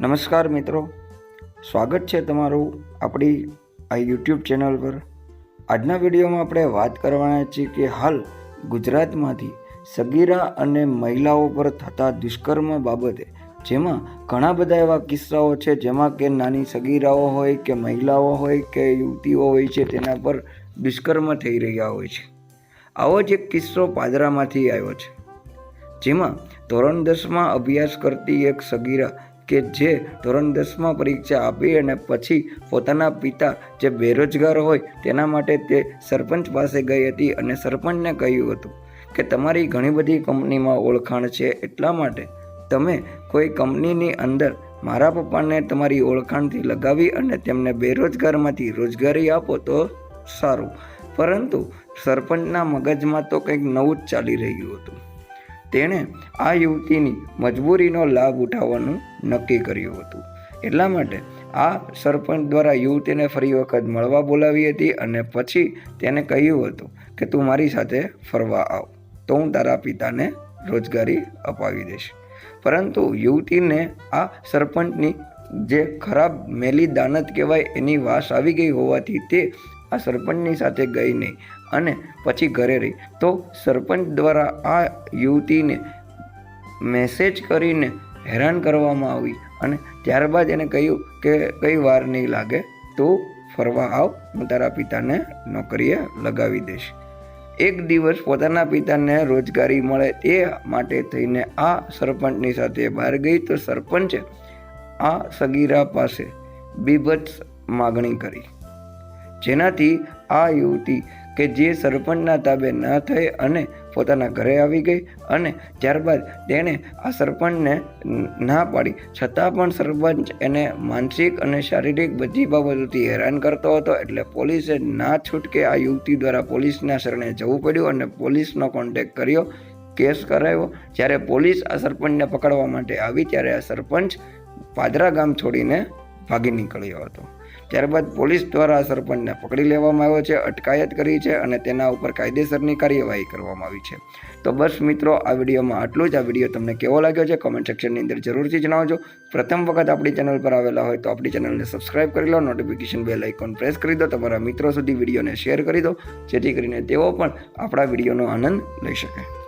નમસ્કાર મિત્રો. સ્વાગત છે તમારું આપણી આ યુટ્યુબ ચેનલ પર. આજના વિડીયોમાં આપણે વાત કરવાના છીએ કે હાલ ગુજરાતમાંથી સગીરા અને મહિલાઓ પર થતા દુષ્કર્મ બાબતે જેમાં ઘણા બધા એવા કિસ્સાઓ છે જેમાં કે નાની સગીરાઓ હોય કે મહિલાઓ હોય કે યુવતીઓ હોય છે તેના પર દુષ્કર્મ થઈ રહ્યા હોય છે. આવો જ એક કિસ્સો પાદરામાંથી આવ્યો છે. જેમાં ધોરણ દસમાં અભ્યાસ કરતી એક સગીરા કે જે ધોરણ દસમાં પરીક્ષા આપી અને પછી પોતાના પિતા જે બેરોજગાર હોય તેના માટે તે સરપંચ પાસે ગઈ હતી અને સરપંચને કહ્યું હતું કે તમારી ઘણી બધી કંપનીમાં ઓળખાણ છે એટલા માટે તમે કોઈ કંપનીની અંદર મારા પપ્પાને તમારી ઓળખાણથી લગાવી અને તેમને બેરોજગારમાંથી રોજગારી આપો તો સારું. પરંતુ સરપંચના મગજમાં તો કંઈક નવું જ ચાલી રહ્યું હતું. તેણે આ યુવતીની મજબૂરીનો લાભ ઉઠાવવાનું નક્કી કર્યું હતું. એટલા માટે આ સરપંચ દ્વારા યુવતીને ફરી વખત મળવા બોલાવી હતી અને પછી તેને કહ્યું હતું કે, તું મારી સાથે ફરવા આવ, તો હું તારા પિતાને રોજગારી અપાવી દઈશ. પરંતુ યુવતીને આ સરપંચની જે ખરાબ મેલી દાનત કહેવાય એની વાસ આવી ગઈ હોવાથી તે આ સરપંચની સાથે ગઈ નહીં. અને પછી ઘરે રહી. તો સરપંચ દ્વારા આ યુવતીને મેસેજ કરીને હેરાન કરવામાં આવી અને ત્યારબાદ એને કહ્યું કે કંઈ વાર નહીં લાગે, તું ફરવા આવ, હું તારા પિતાને નોકરીએ લગાવી દઈશ. એક દિવસ પોતાના પિતાને રોજગારી મળે એ માટે થઈને આ સરપંચની સાથે બહાર ગઈ તો સરપંચે આ સગીરા પાસે બીભત્સ માગણી કરી. જેનાથી આ યુવતી કે જે સરપંચના તાબે ન થઈ અને પોતાના ઘરે આવી ગઈ અને ત્યારબાદ તેણે આ સરપંચને ના પાડી. છતાં પણ સરપંચ એને માનસિક અને શારીરિક બધી બાબતોથી હેરાન કરતો હતો એટલે પોલીસે ના છૂટકે આ યુવતી દ્વારા પોલીસના શરણે જવું પડ્યું અને પોલીસનો કોન્ટેક કર્યો, કેસ કરાવ્યો. જ્યારે પોલીસ આ સરપંચને પકડવા માટે આવી, ત્યારે આ સરપંચ પાદરા ગામ છોડીને ભાગી નીકળ્યો હતો. ત્યારબાદ પોલીસ દ્વારા સરપંચને પકડી લેવામાં આવ્યો છે, અટકાયત કરી છે અને તેના ઉપર કાયદેસરની કાર્યવાહી કરવામાં આવી છે. તો બસ મિત્રો, આ વિડીયોમાં આટલું જ. આ વીડિયો તમને કેવો લાગ્યો છે કોમેન્ટ સેક્શનની અંદર જરૂરથી જણાવજો. પ્રથમ વખત આપણી ચેનલ પર આવેલા હોય તો આપણી ચેનલને સબસ્ક્રાઇબ કરી લો, નોટિફિકેશન બેલ આઇકોન પ્રેસ કરી દો, તમારા મિત્રો સુધી વિડીયોને શેર કરી દો, જેથી કરીને તેઓ પણ આપણા વિડીયોનો આનંદ લઈ શકે.